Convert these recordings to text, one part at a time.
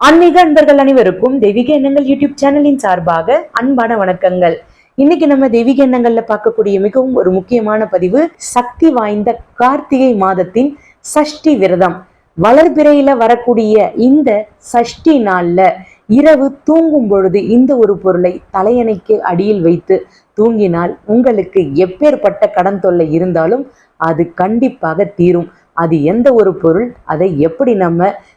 ஆன்மீக அன்பர்கள் அனைவருக்கும் தெய்வீக எண்ணங்கள் யூடியூப் சேனலின் சார்பாக அன்பான வணக்கங்கள். இன்னைக்கு நம்ம தெய்வீக எண்ணங்கள்ல பார்க்கக்கூடிய மிகவும் ஒரு முக்கியமான பதிவு சக்தி வாய்ந்த கார்த்திகை மாதத்தின் சஷ்டி விரதம். வளர்பிறையில வரக்கூடிய இந்த சஷ்டி நாள்ல இரவு தூங்கும் பொழுது இந்த ஒரு பொருளை தலையணைக்கு அடியில் வைத்து தூங்கினால் உங்களுக்கு எப்பேற்பட்ட கடன் தொல்லை இருந்தாலும் அது கண்டிப்பாக தீரும். அது எந்த ஒரு பொருள் அதை எப்படி நம்ம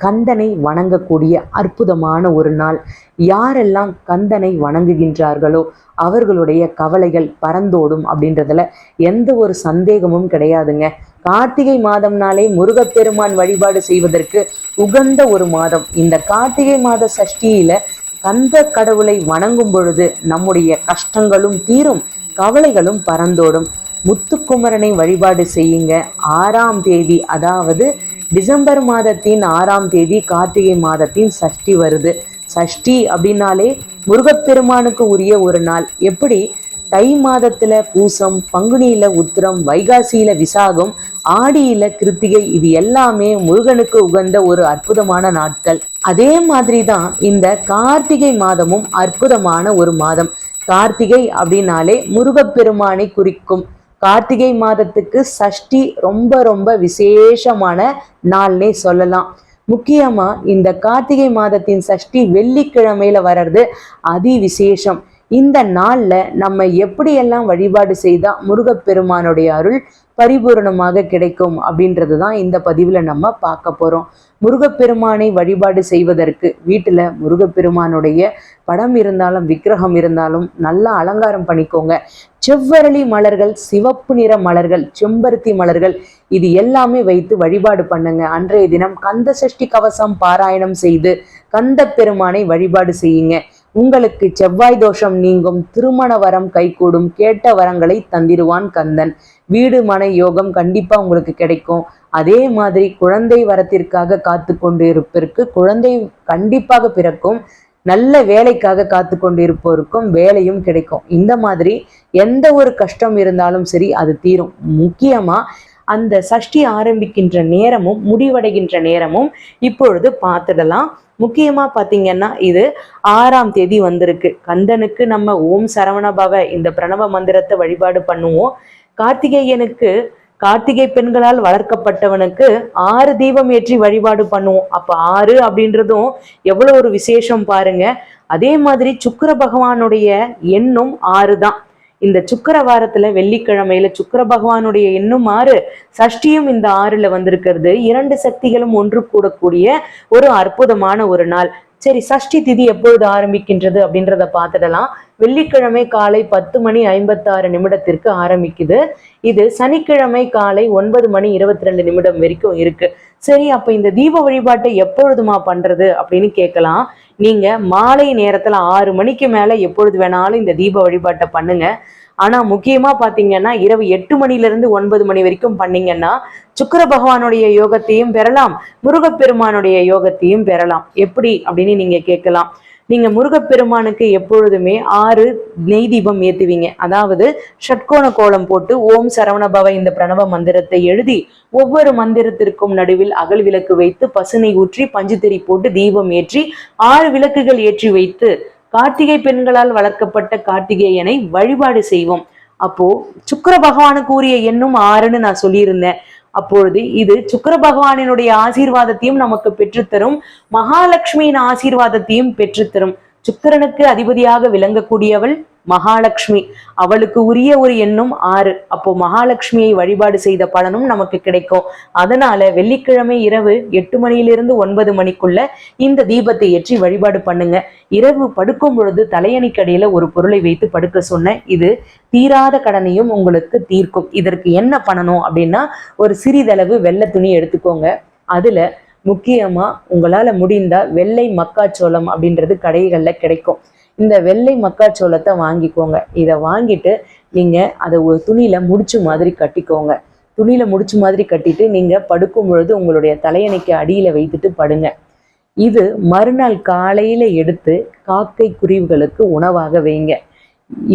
கந்தனை வணங்கக்கூடிய அற்புதமான ஒரு நாள். யாரெல்லாம் கந்தனை வணங்குகின்றார்களோ அவர்களுடைய கவலைகள் பறந்தோடும் அப்படின்றதுல எந்த ஒரு சந்தேகமும் கிடையாதுங்க. கார்த்திகை மாதம்னாலே முருகப்பெருமான் வழிபாடு செய்வதற்கு உகந்த ஒரு மாதம். இந்த கார்த்திகை மாத சஷ்டியில கந்த கடவுளை வணங்கும் பொழுது நம்முடைய கஷ்டங்களும் தீரும் கவலைகளும் பறந்தோடும். முத்துக்குமரனை வழிபாடு செய்யுங்க. ஆறாம் தேதி அதாவது டிசம்பர் மாதத்தின் ஆறாம் தேதி கார்த்திகை மாதத்தின் சஷ்டி வருது. சஷ்டி அப்படின்னாலே முருகப்பெருமானுக்கு உரிய ஒரு நாள். எப்படி? தை மாதத்துல பூசம் பங்குனியில உத்திரம் வைகாசியில விசாகம் ஆடியில கிருத்திகை இது எல்லாமே முருகனுக்கு உகந்த ஒரு அற்புதமான நாட்கள். அதே மாதிரி தான் இந்த கார்த்திகை மாதமும் அற்புதமான ஒரு மாதம். கார்த்திகை அப்படின்னாலே முருகப்பெருமானை குறிக்கும். கார்த்திகை மாதத்துக்கு சஷ்டி ரொம்ப ரொம்ப விசேஷமான நாள்னே சொல்லலாம். முக்கியமா இந்த கார்த்திகை மாதத்தின் சஷ்டி வெள்ளிக்கிழமையில வர்றது அதி விசேஷம் இந்த நாள்ல நம்ம எப்படியெல்லாம் வழிபாடு செய்தா முருகப்பெருமானுடைய அருள் பரிபூரணமாக கிடைக்கும் அப்படின்றது தான் இந்த பதிவுல நம்ம பார்க்க போறோம். முருகப்பெருமானை வழிபாடு செய்வதற்கு வீட்டில் முருகப்பெருமானுடைய படம் இருந்தாலும் விக்கிரகம் இருந்தாலும் நல்லா அலங்காரம் பண்ணிக்கோங்க. செவ்வரளி மலர்கள் சிவப்பு நிற மலர்கள் செம்பருத்தி மலர்கள் இது எல்லாமே வைத்து வழிபாடு பண்ணுங்க. அன்றைய தினம் கந்த சஷ்டி கவசம் பாராயணம் செய்து கந்த பெருமானை வழிபாடு செய்யுங்க. உங்களுக்கு செவ்வாய் தோஷம் நீங்கும் திருமண வரம் கைகூடும் கேட்ட வரங்களை தந்திடுவான் கந்தன். வீடு மனை யோகம் கண்டிப்பா உங்களுக்கு கிடைக்கும். அதே மாதிரி குழந்தை வரத்திற்காக காத்து கொண்டு இருப்பிற்கு குழந்தை கண்டிப்பாக பிறக்கும். நல்ல வேலைக்காக காத்து கொண்டு இருப்போருக்கும் வேலையும் கிடைக்கும். இந்த மாதிரி எந்த ஒரு கஷ்டம் இருந்தாலும் சரி அது தீரும். முக்கியமா அந்த சஷ்டி ஆரம்பிக்கின்ற நேரமும் முடிவடைகின்ற நேரமும் இப்பொழுது பார்த்துடலாம். முக்கியமா பாத்தீங்கன்னா இது ஆறாம் தேதி வந்திருக்கு. கந்தனுக்கு நம்ம ஓம் சரவணபவ இந்த பிரணவ மந்திரத்தை வழிபாடு பண்ணுவோம். கார்த்திகேயனுக்கு கார்த்திகை பெண்களால் வளர்க்கப்பட்டவனுக்கு ஆறு தீபம் ஏற்றி வழிபாடு பண்ணுவோம். அப்ப ஆறு அப்படின்றதும் எவ்வளவு ஒரு விசேஷம் பாருங்க. அதே மாதிரி சுக்கர பகவானுடைய எண்ணும் ஆறு தான் இந்த சுக்கர வாரத்துல வெள்ளிக்கிழமையில சுக்கர பகவானுடைய இன்னும் ஆறு சஷ்டியும் இந்த ஆறுல வந்திருக்கிறது. இரண்டு சக்திகளும் ஒன்று கூடக்கூடிய ஒரு அற்புதமான ஒரு நாள். சரி சஷ்டி திதி எப்பொழுது ஆரம்பிக்கின்றது அப்படின்றத பார்த்துடலாம். வெள்ளிக்கிழமை காலை பத்து மணி ஐம்பத்தாறு நிமிடத்திற்கு ஆரம்பிக்குது. இது சனிக்கிழமை காலை ஒன்பது மணி இருபத்தி ரெண்டு நிமிடம் வரைக்கும் இருக்கு. சரி அப்ப இந்த தீப வழிபாட்டை எப்பொழுதுமா பண்றது அப்படின்னு கேட்கலாம். நீங்க மாலை நேரத்துல ஆறு மணிக்கு மேல எப்பொழுது வேணாலும் இந்த தீப வழிபாட்டை பண்ணுங்க. ஆனா முக்கியமா பாத்தீங்கன்னா இரவு எட்டு மணில இருந்து ஒன்பது மணி வரைக்கும் பண்ணீங்கன்னா சுக்கர பகவானுடைய யோகத்தையும் பெறலாம் முருகப்பெருமானுடைய யோகத்தையும் பெறலாம். எப்படி? அப்படின்னு நீங்க கேட்கலாம். நீங்க முருகப்பெருமானுக்கு எப்பொழுதுமே ஆறு நெய் தீபம் ஏத்துவீங்க. அதாவது ஷட்கோண கோலம் போட்டு ஓம் சரவணபவ இந்த பிரணவ மந்திரத்தை எழுதி ஒவ்வொரு மந்திரத்திற்கும் நடுவில் அகல் விளக்கு வைத்து பசுனை ஊற்றி பஞ்சுத்திரி போட்டு தீபம் ஏற்றி ஆறு விளக்குகள் ஏற்றி வைத்து கார்த்திகை பெண்களால் வளர்க்கப்பட்ட கார்த்திகேயனை வழிபாடு செய்வோம். அப்போ சுக்கர பகவானுக்கு உரிய எண்ணும் ஆறுன்னு நான் சொல்லியிருந்தேன். அப்பொழுது இது சுக்கர பகவானினுடைய ஆசீர்வாதத்தையும் நமக்கு பெற்றுத்தரும் மகாலட்சுமியின் ஆசீர்வாதத்தையும் பெற்றுத்தரும். சுக்கரனுக்கு அதிபதியாக விளங்கக்கூடியவள் மகாலட்சுமி. அவளுக்கு உரிய ஒரு எண்ணும் ஆறு. அப்போ மகாலட்சுமியை வழிபாடு செய்த பலனும் நமக்கு கிடைக்கும். அதனால வெள்ளிக்கிழமை இரவு எட்டு மணியிலிருந்து ஒன்பது மணிக்குள்ள இந்த தீபத்தை ஏற்றி வழிபாடு பண்ணுங்க. இரவு படுக்கும் பொழுது தலையணிக்கடையில ஒரு பொருளை வைத்து படுக்க சொன்ன இது தீராத கடனையும் உங்களுக்கு தீர்க்கும். இதற்கு என்ன பண்ணணும் அப்படின்னா ஒரு சிறிதளவு வெள்ளை துணி எடுத்துக்கோங்க. அதுல முக்கியமா உங்களால முடிந்தா வெள்ளை மக்காச்சோளம் அப்படின்றது கடைகள்ல கிடைக்கும். இந்த வெள்ளை மக்காச்சோளத்தை வாங்கிக்கோங்க. இதை வாங்கிட்டு நீங்க அதை ஒரு துணியில முடிச்சு மாதிரி கட்டிக்கோங்க. துணியில் முடிச்சு மாதிரி கட்டிட்டு நீங்க படுக்கும் பொழுது உங்களுடைய தலையணைக்கு அடியில வைத்துட்டு படுங்க. இது மறுநாள் காலையில எடுத்து காக்கை குருவிகளுக்கு உணவாக வைங்க.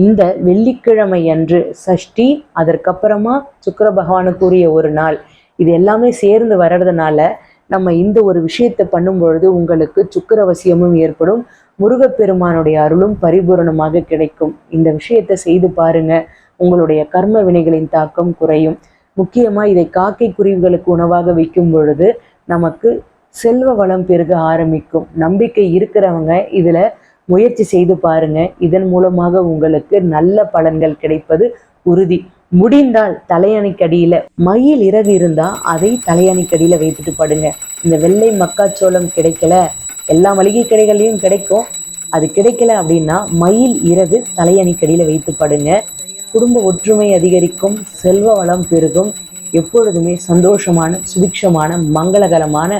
இந்த வெள்ளிக்கிழமை அன்று சஷ்டி அதற்கப்புறமா சுக்கிர பகவானுக்குரிய ஒரு நாள். இது எல்லாமே சேர்ந்து வர்றதுனால நம்ம இந்த ஒரு விஷயத்தை பண்ணும் பொழுது உங்களுக்கு சுக்கரவசியமும் ஏற்படும். முருகப்பெருமானுடைய அருளும் பரிபூரணமாக கிடைக்கும். இந்த விஷயத்தை செய்து பாருங்க. உங்களுடைய கர்ம வினைகளின் தாக்கம் குறையும். முக்கியமா இதை காக்கை குருவிகளுக்கு உணவாக வைக்கும் பொழுது நமக்கு செல்வ வளம் பெருக ஆரம்பிக்கும். நம்பிக்கை இருக்கிறவங்க இதுல முயற்சி செய்து பாருங்க. இதன் மூலமாக உங்களுக்கு நல்ல பலன்கள் கிடைப்பது உறுதி. முடிந்தால் தலையணைக்கடியில மயில் இறகு இருந்தா அதை தலையணைக்கடியில வைத்துட்டு படுங்க. இந்த வெள்ளை மக்காச்சோளம் கிடைக்கல. எல்லா மளிகை கடைகள்லையும் கிடைக்கும். அது கிடைக்கல அப்படின்னா மயில் இரவு தலையணிக்கடியில் வைத்து படுங்க. குடும்ப ஒற்றுமை அதிகரிக்கும் செல்வ வளம் பெருகும். எப்பொழுதுமே சந்தோஷமான சுபிக்ஷமான மங்களகரமான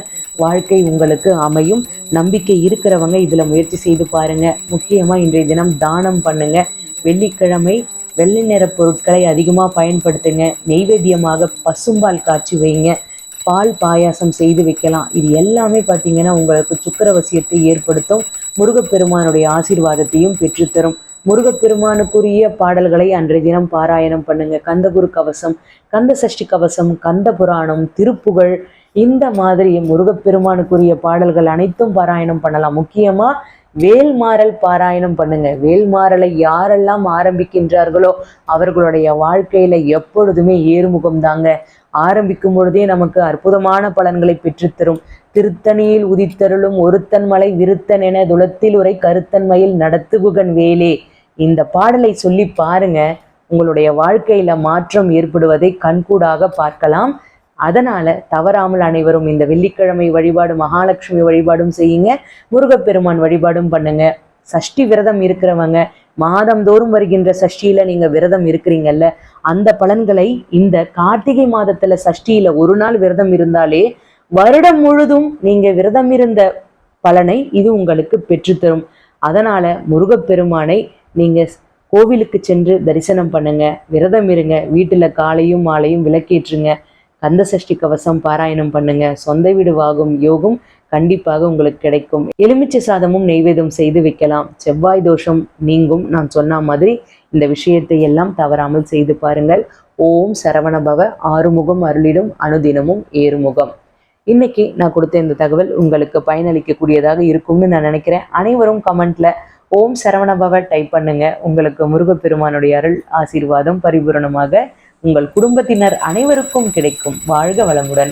வாழ்க்கை உங்களுக்கு அமையும். நம்பிக்கை இருக்கிறவங்க இதில் முயற்சி செய்து பாருங்க. முக்கியமாக இன்றைய தினம் தானம் பண்ணுங்க. வெள்ளிக்கிழமை வெள்ளை நிற பொருட்களை அதிகமாக பயன்படுத்துங்க. நெய்வேத்தியமாக பசும்பால் காய்ச்சி வைங்க. பால் பாயாசம் செய்து வைக்கலாம். இது எல்லாமே பார்த்தீங்கன்னா உங்களுக்கு சுக்கரவசியத்தை ஏற்படுத்தும். முருகப்பெருமானுடைய ஆசீர்வாதத்தையும் பெற்றுத்தரும். முருகப்பெருமானுக்குரிய பாடல்களை அன்றைய தினம் பாராயணம் பண்ணுங்க. கந்தகுரு கவசம் கந்த சஷ்டி கவசம் கந்த புராணம் திருப்புகழ் இந்த மாதிரி முருகப்பெருமானுக்குரிய பாடல்கள் அனைத்தும் பாராயணம் பண்ணலாம். முக்கியமா வேல்மாறல் பாராயணம் பண்ணுங்க. வேல்மாறலை யாரெல்லாம் ஆரம்பிக்கின்றார்களோ அவர்களுடைய வாழ்க்கையில எப்பொழுதுமே ஏறுமுகம் தாங்க ஆரம்பிக்கும் பொழுதே நமக்கு அற்புதமான பலன்களை பெற்றுத்தரும். திருத்தணியில் உதித்தருளும் ஒருத்தன் மலை விருத்தன் என துளத்தில் உரை கருத்தன்மையில் நடத்துகுகன் வேலே. இந்த பாடலை சொல்லி பாருங்க. உங்களுடைய வாழ்க்கையில மாற்றம் ஏற்படுவதை கண்கூடாக பார்க்கலாம். அதனால தவறாமல் அனைவரும் இந்த வெள்ளிக்கிழமை வழிபாடு மகாலட்சுமி வழிபாடும் செய்யுங்க. முருகப்பெருமான் வழிபாடும் பண்ணுங்க. சஷ்டி விரதம் இருக்கிறவங்க மாதந்தோறும் வருகின்ற சஷ்டியில நீங்க விரதம் இருக்கிறீங்கல்ல அந்த பலன்களை இந்த கார்த்திகை மாதத்துல சஷ்டியில ஒரு நாள் விரதம் இருந்தாலே வருடம் முழுதும் நீங்க விரதம் இருந்த பலனை இது உங்களுக்கு பெற்றுத்தரும். அதனால முருகப்பெருமானை நீங்க கோவிலுக்கு சென்று தரிசனம் பண்ணுங்க விரதம் இருங்க வீட்டுல காலையும் மாலையும் விளக்கேற்றுங்க கந்த சஷ்டி கவசம் பாராயணம் பண்ணுங்க சொந்த வீடு வாகும் யோகம் கண்டிப்பாக உங்களுக்கு கிடைக்கும். எலுமிச்சை சாதமும் நெய்வேதம் செய்து வைக்கலாம். செவ்வாய் தோஷம் நீங்கும் நான் சொன்ன மாதிரி இந்த விஷயத்தை எல்லாம் தவறாமல் செய்து பாருங்கள். ஓம் சரவணபவ ஆறுமுகம் அருளிடும் அனுதினமும் ஏறுமுகம். இன்னைக்கு நான் கொடுத்த இந்த தகவல் உங்களுக்கு பயனளிக்கக்கூடியதாக இருக்கும்னு நான் நினைக்கிறேன். அனைவரும் கமெண்ட்ல ஓம் சரவணபவ டைப் பண்ணுங்க. உங்களுக்கு முருகப்பெருமானுடைய அருள் ஆசீர்வாதம் பரிபூரணமாக உங்கள் குடும்பத்தினர் அனைவருக்கும் கிடைக்கும். வாழ்க வளமுடன்.